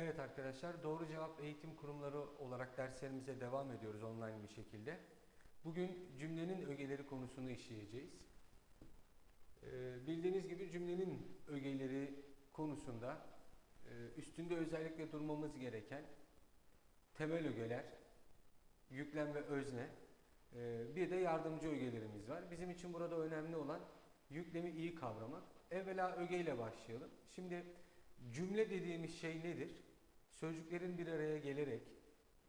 Evet arkadaşlar doğru cevap eğitim kurumları olarak derslerimize devam ediyoruz online bir şekilde. Bugün cümlenin ögeleri konusunu işleyeceğiz. Ee, bildiğiniz gibi cümlenin ögeleri konusunda e, üstünde özellikle durmamız gereken temel ögeler, yüklem ve özne, e, bir de yardımcı ögelerimiz var. Bizim için burada önemli olan yüklemi iyi kavramak. Evvela ögeyle başlayalım. Şimdi cümle dediğimiz şey nedir? Sözcüklerin bir araya gelerek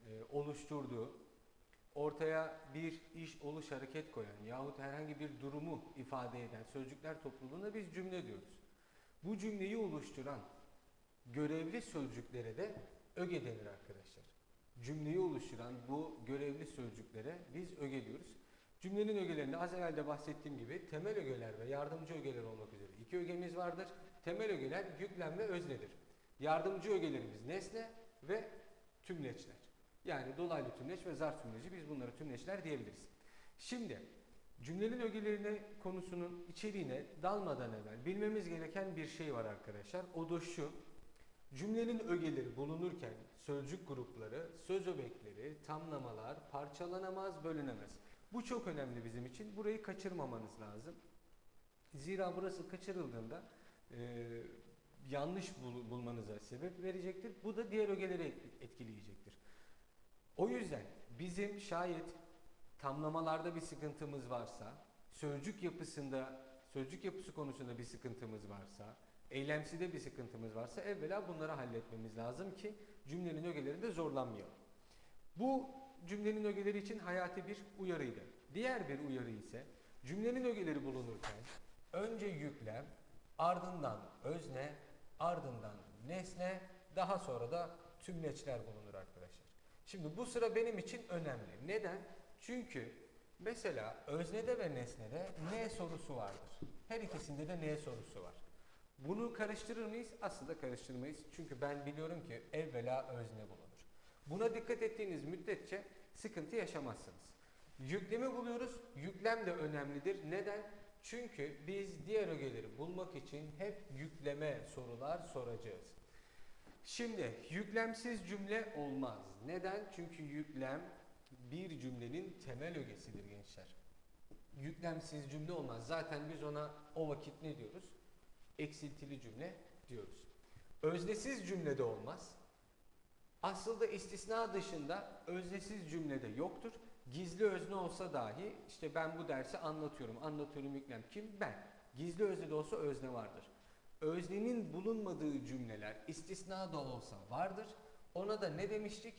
e, oluşturduğu, ortaya bir iş, oluş, hareket koyan yahut herhangi bir durumu ifade eden sözcükler topluluğuna biz cümle diyoruz. Bu cümleyi oluşturan görevli sözcüklere de öge denir arkadaşlar. Cümleyi oluşturan bu görevli sözcüklere biz öge diyoruz. Cümlenin ögelerinde az evvel de bahsettiğim gibi temel ögeler ve yardımcı ögeler olmak üzere iki ögemiz vardır. Temel ögeler yüklem ve öznedir. Yardımcı ögelerimiz nesne ve tümleçler. Yani dolaylı tümleç ve zarf tümleci biz bunları tümleçler diyebiliriz. Şimdi cümlenin ögelerine konusunun içeriğine dalmadan evvel bilmemiz gereken bir şey var arkadaşlar. O da şu. Cümlenin ögeleri bulunurken sözcük grupları, söz öbekleri, tamlamalar parçalanamaz, bölünemez. Bu çok önemli bizim için. Burayı kaçırmamanız lazım. Zira burası kaçırıldığında e, yanlış bul- bulmanıza sebep verecektir. Bu da diğer ögeleri etkileyecektir. O yüzden bizim şayet tamlamalarda bir sıkıntımız varsa, sözcük yapısında, sözcük yapısı konusunda bir sıkıntımız varsa, eylemside bir sıkıntımız varsa evvela bunları halletmemiz lazım ki cümlenin ögelerinde zorlanmayalım. Bu cümlenin ögeleri için hayati bir uyarıydı. Diğer bir uyarı ise cümlenin ögeleri bulunurken önce yüklem, ardından özne, ardından nesne, daha sonra da tümleçler bulunur arkadaşlar. Şimdi bu sıra benim için önemli. Neden? Çünkü mesela öznede ve nesnede ne sorusu vardır. Her ikisinde de ne sorusu var. Bunu karıştırır mıyız? Aslında karıştırmayız. Çünkü ben biliyorum ki evvela özne bulunur. Buna dikkat ettiğiniz müddetçe sıkıntı yaşamazsınız. Yüklemi buluyoruz. Yüklem de önemlidir. Neden? Çünkü biz diğer ögeleri bulmak için hep yükleme sorular soracağız. Şimdi yüklemsiz cümle olmaz. Neden? Çünkü yüklem bir cümlenin temel ögesidir gençler. Yüklemsiz cümle olmaz. Zaten biz ona o vakit ne diyoruz? Eksiltili cümle diyoruz. Öznesiz cümle de olmaz. Aslında istisna dışında öznesiz cümlede yoktur. Gizli özne olsa dahi işte ben bu dersi anlatıyorum. Anlatıyorum yüklem kim? Ben. Gizli özne de olsa özne vardır. Öznenin bulunmadığı cümleler istisna da olsa vardır. Ona da ne demiştik?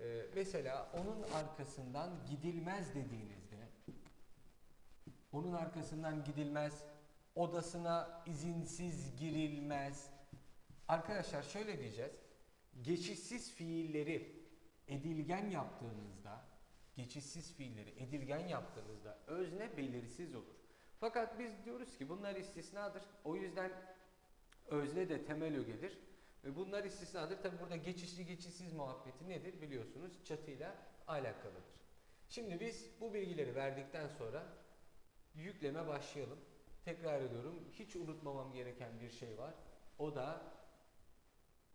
Ee, mesela onun arkasından gidilmez dediğinizde onun arkasından gidilmez, odasına izinsiz girilmez. Arkadaşlar şöyle diyeceğiz. Geçişsiz fiilleri edilgen yaptığınızda, geçişsiz fiilleri edilgen yaptığınızda özne belirsiz olur. Fakat biz diyoruz ki bunlar istisnadır. O yüzden özne de temel ögedir. Ve bunlar istisnadır. Tabi burada geçişli geçişsiz muhabbeti nedir biliyorsunuz çatıyla alakalıdır. Şimdi biz bu bilgileri verdikten sonra yükleme başlayalım. Tekrar ediyorum hiç unutmamam gereken bir şey var. O da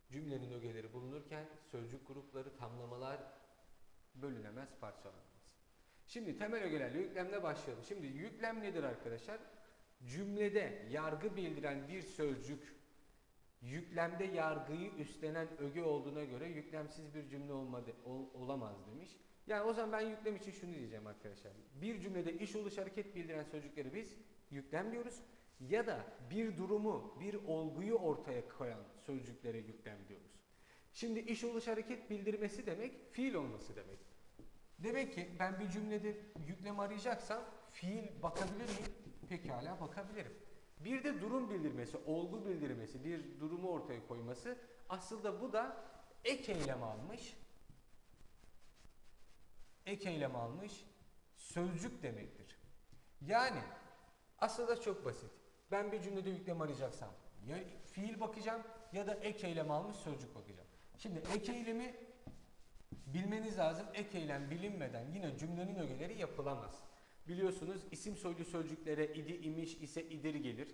cümlenin ögeleri bulunurken sözcük grupları, tamlamalar bölünemez, parçalanmaz. Şimdi temel ögelerle yüklemle başlayalım. Şimdi yüklem nedir arkadaşlar? Cümlede yargı bildiren bir sözcük yüklemde yargıyı üstlenen öge olduğuna göre yüklemsiz bir cümle olmadı, ol- olamaz demiş. Yani o zaman ben yüklem için şunu diyeceğim arkadaşlar. Bir cümlede iş oluş hareket bildiren sözcükleri biz yüklem diyoruz. Ya da bir durumu, bir olguyu ortaya koyan sözcüklere yüklem diyoruz. Şimdi iş oluş hareket bildirmesi demek fiil olması demek. Demek ki ben bir cümlede yüklem arayacaksam fiil bakabilir miyim? Pekala bakabilirim. Bir de durum bildirmesi, olgu bildirmesi, bir durumu ortaya koyması aslında bu da ek eylem almış. Ek eylem almış sözcük demektir. Yani aslında çok basit. Ben bir cümlede yüklem arayacaksam ya fiil bakacağım ya da ek eylem almış sözcük bakacağım. Şimdi ek eylemi bilmeniz lazım. Ek eylem bilinmeden yine cümlenin ögeleri yapılamaz. Biliyorsunuz isim soylu sözcüklere idi, imiş, ise, idir gelir.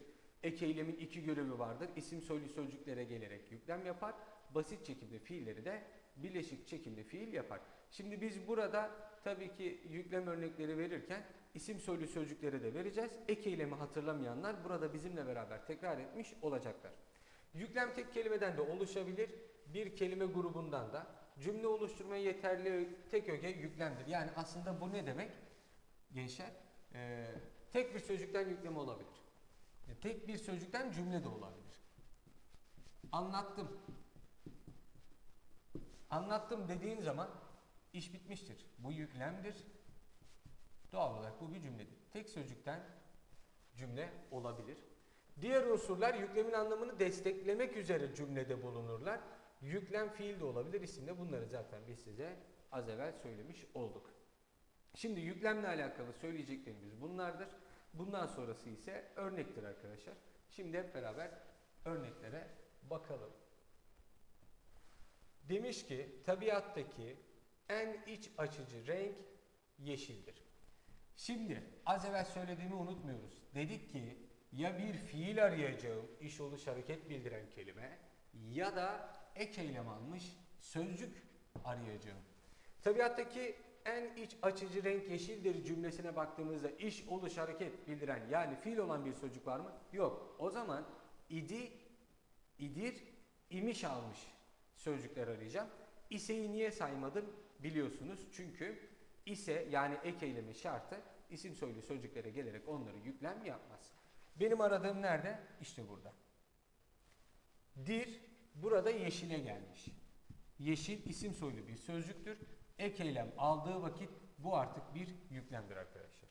Ek eylemin iki görevi vardır. İsim soylu sözcüklere gelerek yüklem yapar. Basit çekimli fiilleri de bileşik çekimli fiil yapar. Şimdi biz burada tabii ki yüklem örnekleri verirken isim soylu sözcükleri de vereceğiz. Ek eylemi hatırlamayanlar burada bizimle beraber tekrar etmiş olacaklar. Yüklem tek kelimeden de oluşabilir. Bir kelime grubundan da cümle oluşturmaya yeterli tek öge yüklemdir. Yani aslında bu ne demek? Gençler, ee, tek bir sözcükten yükleme olabilir. E, Tek bir sözcükten cümle de olabilir. Anlattım. Anlattım dediğin zaman iş bitmiştir. Bu yüklemdir. Doğal olarak bu bir cümledir. Tek sözcükten cümle olabilir. Diğer unsurlar yüklemin anlamını desteklemek üzere cümlede bulunurlar. Yüklem fiil de olabilir, isim de bunları zaten biz size az evvel söylemiş olduk. Şimdi yüklemle alakalı söyleyeceklerimiz bunlardır. Bundan sonrası ise örnektir arkadaşlar. Şimdi hep beraber örneklere bakalım. Demiş ki tabiattaki en iç açıcı renk yeşildir. Şimdi az evvel söylediğimi unutmuyoruz. Dedik ki ya bir fiil arayacağım iş oluş hareket bildiren kelime ya da ek eylem almış sözcük arayacağım. Tabiattaki en iç açıcı renk yeşildir cümlesine baktığımızda iş oluş hareket bildiren yani fiil olan bir sözcük var mı? Yok. O zaman idi, idir, imiş almış sözcükler arayacağım. İse'yi niye saymadım biliyorsunuz. Çünkü ise yani ek eylemin şartı isim soylu sözcüklere gelerek onları yüklem yapmaz. Benim aradığım nerede? İşte burada. Dir burada yeşile gelmiş. Yeşil isim soylu bir sözcüktür. Ek eylem aldığı vakit bu artık bir yüklemdir arkadaşlar.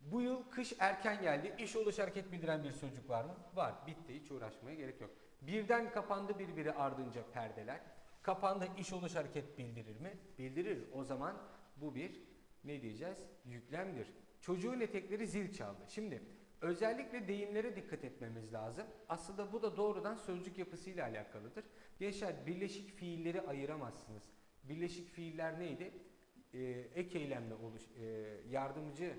Bu yıl kış erken geldi. İş oluş hareket bildiren bir sözcük var mı? Var. Bitti. Hiç uğraşmaya gerek yok. Birden kapandı birbiri ardınca perdeler. Kapandı iş oluş hareket bildirir mi? Bildirir. O zaman bu bir ne diyeceğiz? Yüklemdir. Çocuğun etekleri zil çaldı. Şimdi özellikle deyimlere dikkat etmemiz lazım. Aslında bu da doğrudan sözcük yapısıyla alakalıdır. Gençler birleşik fiilleri ayıramazsınız. Birleşik fiiller neydi? Ee, ek eylemle oluş, e, yardımcı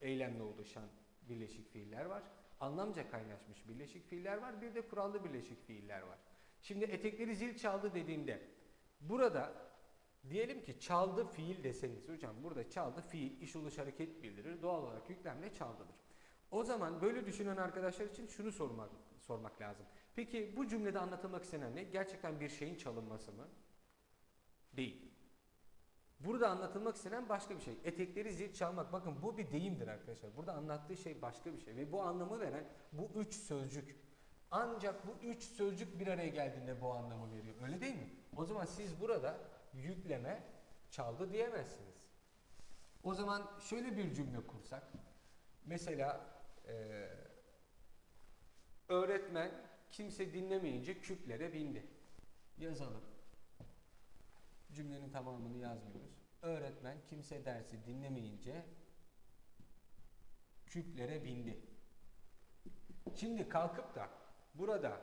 eylemle oluşan birleşik fiiller var. Anlamca kaynaşmış birleşik fiiller var. Bir de kurallı birleşik fiiller var. Şimdi etekleri zil çaldı dediğimde burada diyelim ki çaldı fiil deseniz hocam burada çaldı fiil iş oluş hareket bildirir. Doğal olarak yüklemle çaldıdır. O zaman böyle düşünen arkadaşlar için şunu sormak sormak lazım. Peki bu cümlede anlatılmak istenen ne? Gerçekten bir şeyin çalınması mı? Değil. Burada anlatılmak istenen başka bir şey. Etekleri zil çalmak. Bakın bu bir deyimdir arkadaşlar. Burada anlattığı şey başka bir şey. Ve bu anlamı veren bu üç sözcük. Ancak bu üç sözcük bir araya geldiğinde bu anlamı veriyor. Öyle değil mi? O zaman siz burada yükleme çaldı diyemezsiniz. O zaman şöyle bir cümle kursak. Mesela eee, öğretmen kimse dinlemeyince küplere bindi. Yazalım. Cümlenin tamamını yazmıyoruz. Öğretmen kimse dersi dinlemeyince küplere bindi. Şimdi kalkıp da burada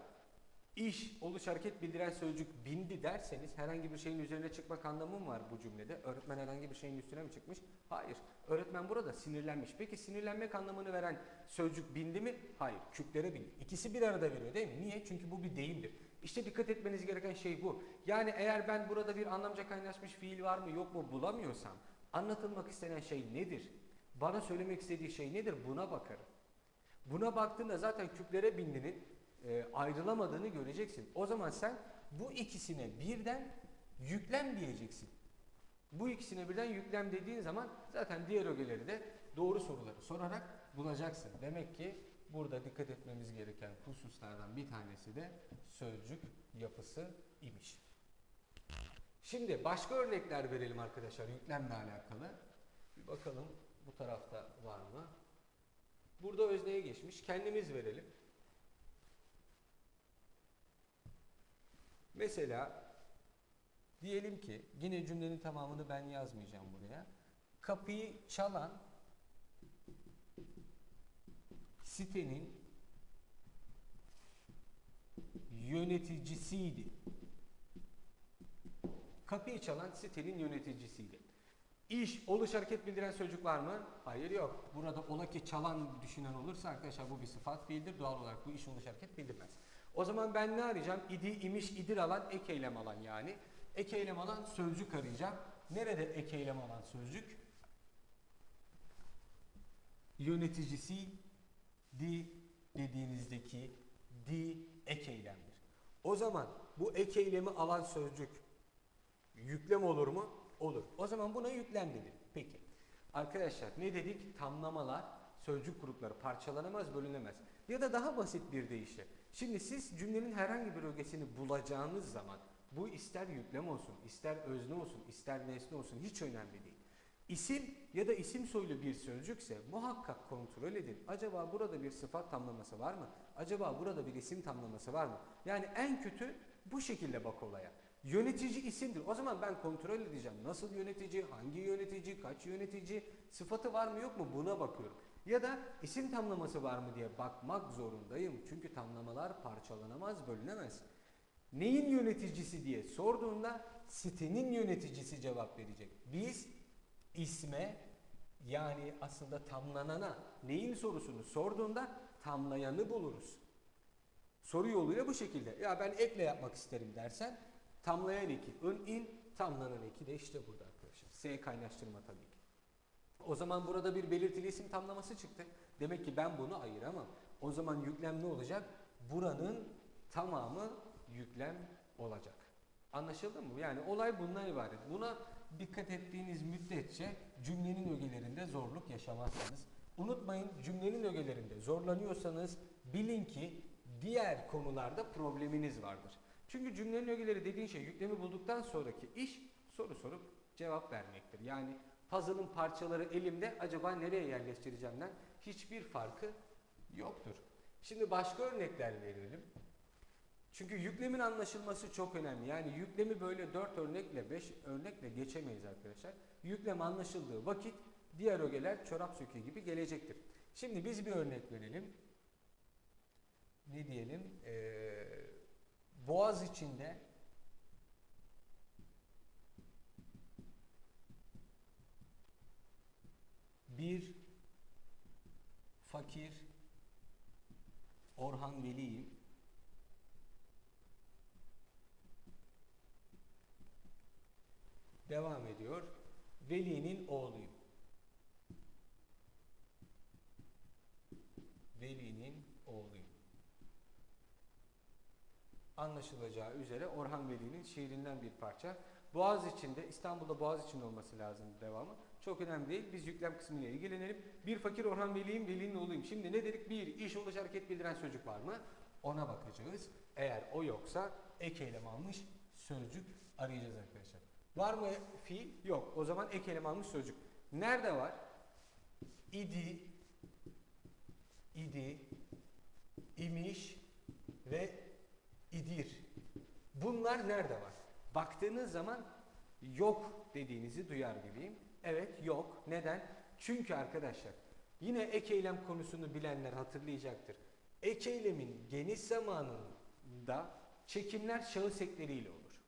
iş, oluş, hareket bildiren sözcük bindi derseniz herhangi bir şeyin üzerine çıkmak anlamı mı var bu cümlede? Öğretmen herhangi bir şeyin üstüne mi çıkmış? Hayır. Öğretmen burada sinirlenmiş. Peki sinirlenmek anlamını veren sözcük bindi mi? Hayır. Küplere bindi. İkisi bir arada veriyor değil mi? Niye? Çünkü bu bir deyimdir. İşte dikkat etmeniz gereken şey bu. Yani eğer ben burada bir anlamca kaynaşmış fiil var mı yok mu bulamıyorsam anlatılmak istenen şey nedir? Bana söylemek istediği şey nedir? Buna bakarım. Buna baktığında zaten küplere bindinin e, ayrılamadığını göreceksin. O zaman sen bu ikisine birden yüklem diyeceksin. Bu ikisine birden yüklem dediğin zaman zaten diğer ögeleri de doğru soruları sorarak bulacaksın. Demek ki burada dikkat etmemiz gereken hususlardan bir tanesi de sözcük yapısı imiş. Şimdi başka örnekler verelim arkadaşlar yüklemle alakalı. Bir bakalım bu tarafta var mı? Burada özneye geçmiş. Kendimiz verelim. Mesela diyelim ki yine cümlenin tamamını ben yazmayacağım buraya. Kapıyı çalan sitenin yöneticisiydi. Kapıyı çalan sitenin yöneticisiydi. İş, oluş, hareket bildiren sözcük var mı? Hayır yok. Burada ola ki çalan düşünen olursa arkadaşlar bu bir sıfat fiildir. Doğal olarak bu iş, oluş, hareket bildirmez. O zaman ben ne arayacağım? İdi, imiş, idir alan, ek eylem alan yani. Ek eylem alan sözcük arayacağım. Nerede ek eylem alan sözcük? Yöneticisi di dediğinizdeki di ek eylemdir. O zaman bu ek eylemi alan sözcük yüklem olur mu? Olur. O zaman buna yüklem denir. Peki. Arkadaşlar ne dedik? Tamlamalar, sözcük grupları parçalanamaz, bölünemez. Ya da daha basit bir deyişle. Şimdi siz cümlenin herhangi bir ögesini bulacağınız zaman bu ister yüklem olsun, ister özne olsun, ister nesne olsun hiç önemli değil. İsim ya da isim soylu bir sözcükse muhakkak kontrol edin. Acaba burada bir sıfat tamlaması var mı? Acaba burada bir isim tamlaması var mı? Yani en kötü bu şekilde bak olaya. Yönetici isimdir. O zaman ben kontrol edeceğim. Nasıl yönetici, hangi yönetici, kaç yönetici, sıfatı var mı yok mu buna bakıyorum. Ya da isim tamlaması var mı diye bakmak zorundayım. Çünkü tamlamalar parçalanamaz, bölünemez. Neyin yöneticisi diye sorduğunda sitenin yöneticisi cevap verecek. Biz isme yani aslında tamlanana neyin sorusunu sorduğunda tamlayanı buluruz. Soru yoluyla bu şekilde. Ya ben ekle yapmak isterim dersen tamlayan eki, ön in, tamlanan eki de işte burada arkadaşlar. S kaynaştırma tabii ki. O zaman burada bir belirtili isim tamlaması çıktı. Demek ki ben bunu ayıramam. O zaman yüklem ne olacak? Buranın tamamı yüklem olacak. Anlaşıldı mı? Yani olay bundan ibaret. Buna dikkat ettiğiniz müddetçe cümlenin ögelerinde zorluk yaşamazsınız. Unutmayın cümlenin ögelerinde zorlanıyorsanız bilin ki diğer konularda probleminiz vardır. Çünkü cümlenin ögeleri dediğin şey yüklemi bulduktan sonraki iş soru sorup cevap vermektir. Yani puzzle'ın parçaları elimde acaba nereye yerleştireceğimden hiçbir farkı yoktur. Şimdi başka örnekler verelim. Çünkü yüklemin anlaşılması çok önemli. Yani yüklemi böyle 4 örnekle 5 örnekle geçemeyiz arkadaşlar. Yüklem anlaşıldığı vakit diğer ögeler çorap söküğü gibi gelecektir. Şimdi biz bir örnek verelim. Ne diyelim? Ee, boğaz içinde bir fakir Orhan Veli'yim. Devam ediyor. Veli'nin oğluyum. Veli'nin oğluyum. Anlaşılacağı üzere Orhan Veli'nin şiirinden bir parça. Boğaz içinde, İstanbul'da Boğaz için olması lazım devamı. Çok önemli değil. Biz yüklem kısmıyla ilgilenelim. Bir fakir Orhan Veli'yim, Veli'nin oğluyum. Şimdi ne dedik? Bir, iş oluş hareket bildiren sözcük var mı? Ona bakacağız. Eğer o yoksa ek eylem almış sözcük arayacağız arkadaşlar. Var mı fiil? Yok. O zaman ek eylem almış sözcük. Nerede var? İdi, idi, imiş ve idir. Bunlar nerede var? Baktığınız zaman yok dediğinizi duyar gibiyim. Evet yok. Neden? Çünkü arkadaşlar yine ek eylem konusunu bilenler hatırlayacaktır. Ek eylemin geniş zamanında çekimler şahıs ekleriyle olur.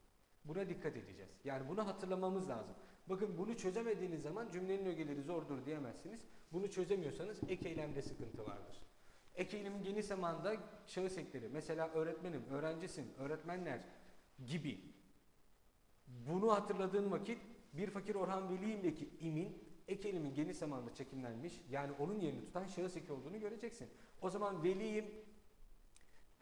Buna dikkat edeceğiz. Yani bunu hatırlamamız lazım. Bakın bunu çözemediğiniz zaman cümlenin ögeleri zordur diyemezsiniz. Bunu çözemiyorsanız ek eylemde sıkıntı vardır. Ek eylemin geniş zamanda şahıs ekleri. Mesela öğretmenim, öğrencisin, öğretmenler gibi. Bunu hatırladığın vakit bir fakir Orhan Veli'imdeki imin ek eylemin geniş zamanda çekimlenmiş yani onun yerini tutan şahıs eki olduğunu göreceksin. O zaman veliyim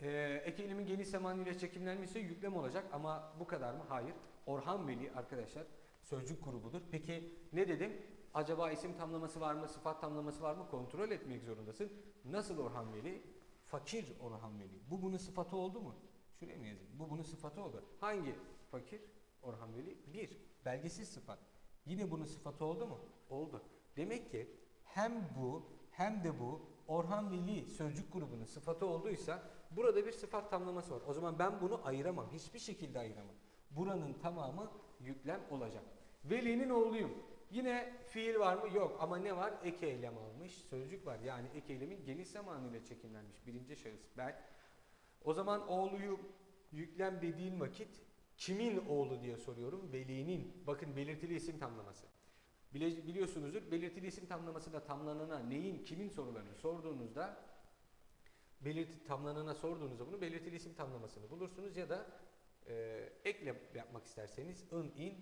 ee, ek eylemin geniş zaman ile çekimlenmesi yüklem olacak ama bu kadar mı? Hayır. Orhan Veli arkadaşlar sözcük grubudur. Peki ne dedim? Acaba isim tamlaması var mı, sıfat tamlaması var mı? Kontrol etmek zorundasın. Nasıl Orhan Veli? Fakir Orhan Veli. Bu bunun sıfatı oldu mu? Şuraya mı yazayım? Bu bunun sıfatı oldu. Hangi fakir Orhan Veli? Bir, belgesiz sıfat. Yine bunun sıfatı oldu mu? Oldu. Demek ki hem bu hem de bu Orhan Veli sözcük grubunun sıfatı olduysa burada bir sıfat tamlaması var. O zaman ben bunu ayıramam. Hiçbir şekilde ayıramam. Buranın tamamı yüklem olacak. Veli'nin oğluyum. Yine fiil var mı? Yok. Ama ne var? Ek eylem almış. Sözcük var. Yani ek eylemin geniş zamanıyla çekimlenmiş. Birinci şahıs ben. O zaman oğluyu yüklem dediğin vakit kimin oğlu diye soruyorum. Veli'nin. Bakın belirtili isim tamlaması. Bile- biliyorsunuzdur belirtili isim tamlamasında tamlanana neyin kimin sorularını sorduğunuzda belirti tamlanana sorduğunuzda bunu belirtili isim tamlamasını bulursunuz ya da e, ekle yapmak isterseniz ın in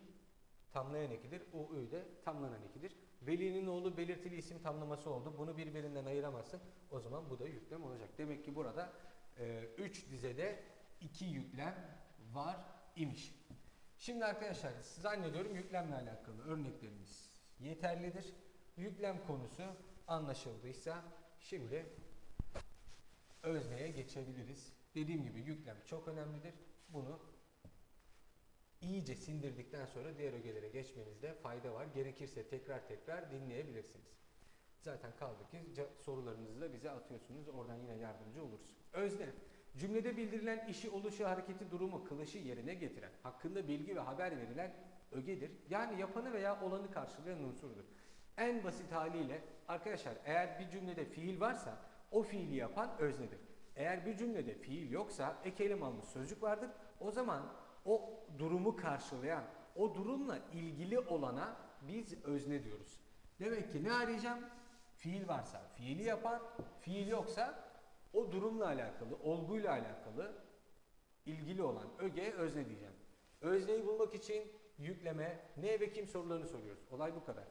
tamlayan ekidir. U ü de tamlanan ekidir. Velinin oğlu belirtili isim tamlaması oldu. Bunu birbirinden ayıramazsın. O zaman bu da yüklem olacak. Demek ki burada 3 dizede 2 yüklem var imiş. Şimdi arkadaşlar zannediyorum yüklemle alakalı örneklerimiz yeterlidir. Yüklem konusu anlaşıldıysa şimdi özneye geçebiliriz. Dediğim gibi yüklem çok önemlidir. Bunu iyice sindirdikten sonra diğer ögelere geçmenizde fayda var. Gerekirse tekrar tekrar dinleyebilirsiniz. Zaten kaldı ki sorularınızı da bize atıyorsunuz. Oradan yine yardımcı oluruz. Özne. Cümlede bildirilen işi, oluşu, hareketi, durumu, kılışı yerine getiren, hakkında bilgi ve haber verilen ögedir. Yani yapanı veya olanı karşılayan unsurdur. En basit haliyle arkadaşlar eğer bir cümlede fiil varsa o fiili yapan öznedir. Eğer bir cümlede fiil yoksa ek almış sözcük vardır. O zaman o durumu karşılayan, o durumla ilgili olana biz özne diyoruz. Demek ki ne arayacağım? Fiil varsa fiili yapan, fiil yoksa o durumla alakalı, olguyla alakalı ilgili olan ögeye özne diyeceğim. Özneyi bulmak için yükleme, ne ve kim sorularını soruyoruz. Olay bu kadar.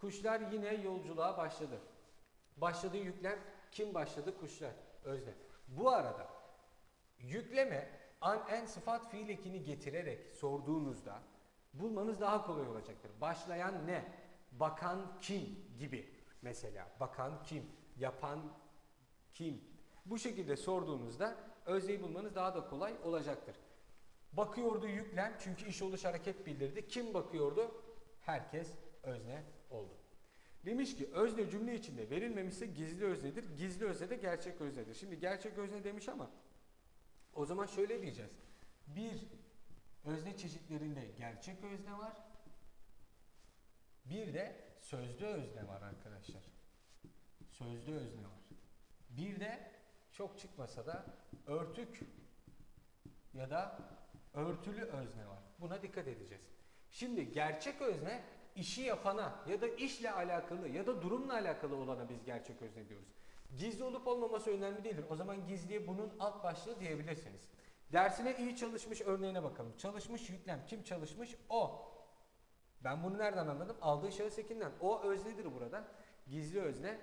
Kuşlar yine yolculuğa başladı. Başladığı yüklem kim başladı? Kuşlar. Özne. Bu arada yükleme an en sıfat fiil ekini getirerek sorduğunuzda bulmanız daha kolay olacaktır. Başlayan ne? Bakan kim gibi mesela. Bakan kim? Yapan kim? Bu şekilde sorduğunuzda özneyi bulmanız daha da kolay olacaktır. Bakıyordu yüklem çünkü iş oluş hareket bildirdi. Kim bakıyordu? Herkes özne oldu. Demiş ki özne cümle içinde verilmemişse gizli öznedir. Gizli özne de gerçek öznedir. Şimdi gerçek özne demiş ama o zaman şöyle diyeceğiz. Bir özne çeşitlerinde gerçek özne var. Bir de sözlü özne var arkadaşlar. Sözlü özne var. Bir de çok çıkmasa da örtük ya da örtülü özne var. Buna dikkat edeceğiz. Şimdi gerçek özne işi yapana ya da işle alakalı ya da durumla alakalı olana biz gerçek özne diyoruz. Gizli olup olmaması önemli değildir. O zaman gizliye bunun alt başlığı diyebilirsiniz. Dersine iyi çalışmış örneğine bakalım. Çalışmış yüklem. Kim çalışmış? O. Ben bunu nereden anladım? Aldığı şahıs ekinden. O öznedir burada. Gizli özne.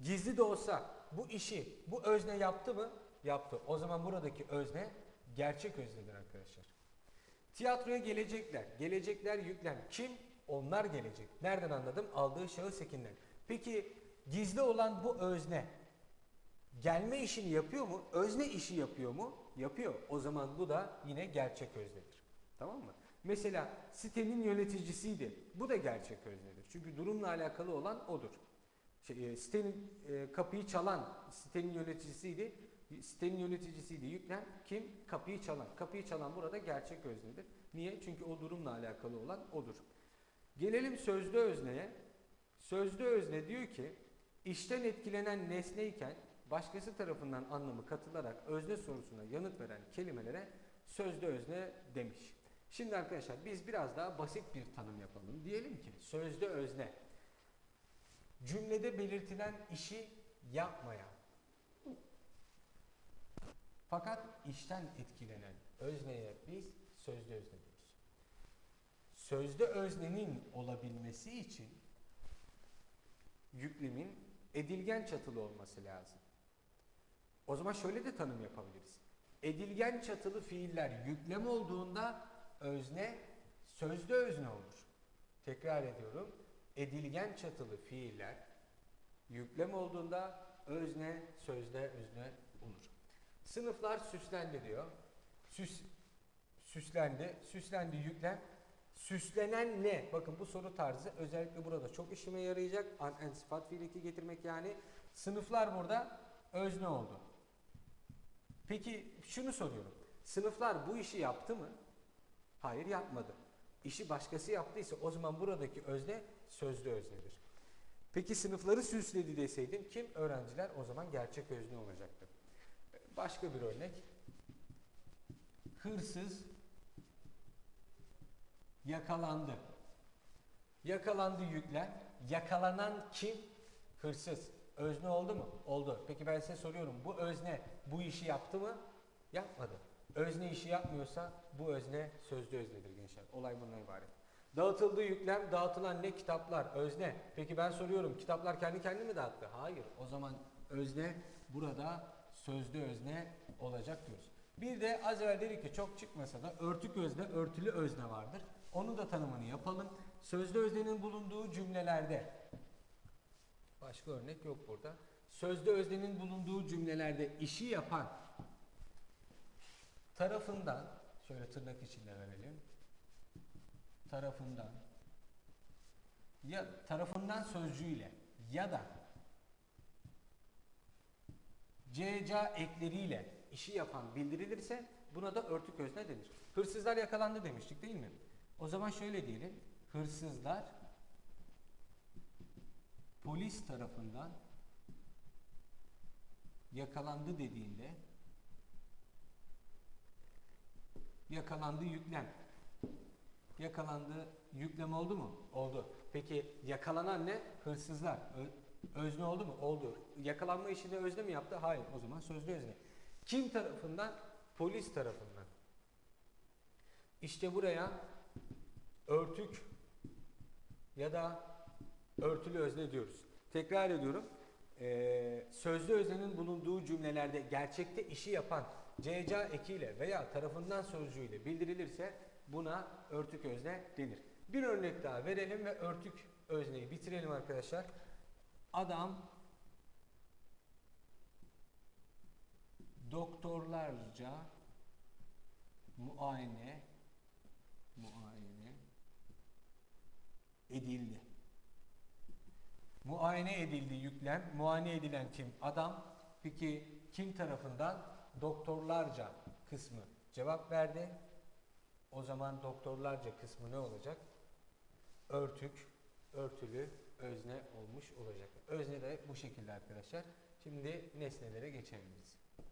Gizli de olsa bu işi bu özne yaptı mı? Yaptı. O zaman buradaki özne gerçek öznedir arkadaşlar. Tiyatroya gelecekler. Gelecekler yüklem. Kim? Onlar gelecek. Nereden anladım? Aldığı şahıs ekinden. Peki gizli olan bu özne gelme işini yapıyor mu? Özne işi yapıyor mu? Yapıyor. O zaman bu da yine gerçek öznedir. Tamam mı? Mesela sitenin yöneticisiydi. Bu da gerçek öznedir. Çünkü durumla alakalı olan odur. Şey, sitenin e, kapıyı çalan sitenin yöneticisiydi. Sitenin yöneticisiydi. Yüklem kim? Kapıyı çalan. Kapıyı çalan burada gerçek öznedir. Niye? Çünkü o durumla alakalı olan odur. Gelelim sözlü özneye. Sözlü özne diyor ki işten etkilenen nesneyken başkası tarafından anlamı katılarak özne sorusuna yanıt veren kelimelere sözlü özne demiş. Şimdi arkadaşlar biz biraz daha basit bir tanım yapalım. Diyelim ki sözlü özne cümlede belirtilen işi yapmayan fakat işten etkilenen özneye biz sözlü özne diyoruz. Sözlü öznenin olabilmesi için yüklemin edilgen çatılı olması lazım. O zaman şöyle de tanım yapabiliriz. Edilgen çatılı fiiller yüklem olduğunda özne sözlü özne olur. Tekrar ediyorum. Edilgen çatılı fiiller yüklem olduğunda özne sözde özne olur. Sınıflar süslendi diyor. Süs süslendi. Süslendi yüklem. Süslenen ne? Bakın bu soru tarzı özellikle burada çok işime yarayacak. An en sıfat fiil getirmek yani. Sınıflar burada özne oldu. Peki şunu soruyorum. Sınıflar bu işi yaptı mı? Hayır yapmadı. İşi başkası yaptıysa o zaman buradaki özne sözlü öznedir. Peki sınıfları süsledi deseydim kim? Öğrenciler o zaman gerçek özne olacaktı. Başka bir örnek. Hırsız yakalandı. Yakalandı yüklem. Yakalanan kim? Hırsız. Özne oldu mu? Oldu. Peki ben size soruyorum. Bu özne bu işi yaptı mı? Yapmadı. Özne işi yapmıyorsa bu özne sözlü öznedir gençler. Olay bundan ibaret. Dağıtıldığı yüklem, dağıtılan ne? Kitaplar, özne. Peki ben soruyorum, kitaplar kendi kendine mi dağıttı? Hayır. O zaman özne burada sözlü özne olacak diyoruz. Bir de az evvel dedik ki çok çıkmasa da örtük özne, örtülü özne vardır. Onu da tanımını yapalım. Sözlü öznenin bulunduğu cümlelerde başka örnek yok burada. Sözlü öznenin bulunduğu cümlelerde işi yapan tarafından şöyle tırnak içinde verelim. Tarafından ya tarafından sözcüğüyle ya da CCA ekleriyle işi yapan bildirilirse buna da örtük özne denir. Hırsızlar yakalandı demiştik değil mi? O zaman şöyle diyelim. Hırsızlar polis tarafından yakalandı dediğinde yakalandı yüklem. Yakalandı yüklem oldu mu? Oldu. Peki yakalanan ne? Hırsızlar. Özne oldu mu? Oldu. Yakalanma işini özne mi yaptı? Hayır. O zaman sözlü özne. Kim tarafından? Polis tarafından. İşte buraya örtük ya da örtülü özne diyoruz. Tekrar ediyorum. Ee, sözlü öznenin bulunduğu cümlelerde gerçekte işi yapan CCA ekiyle veya tarafından sözcüğüyle bildirilirse buna örtük özne denir. Bir örnek daha verelim ve örtük özneyi bitirelim arkadaşlar. Adam doktorlarca muayene muayene edildi. Muayene edildi yüklem. Muayene edilen kim? Adam. Peki kim tarafından? Doktorlarca kısmı cevap verdi. O zaman doktorlarca kısmı ne olacak? Örtük, örtülü, özne olmuş olacak. Özne de bu şekilde arkadaşlar. Şimdi nesnelere geçelim biz.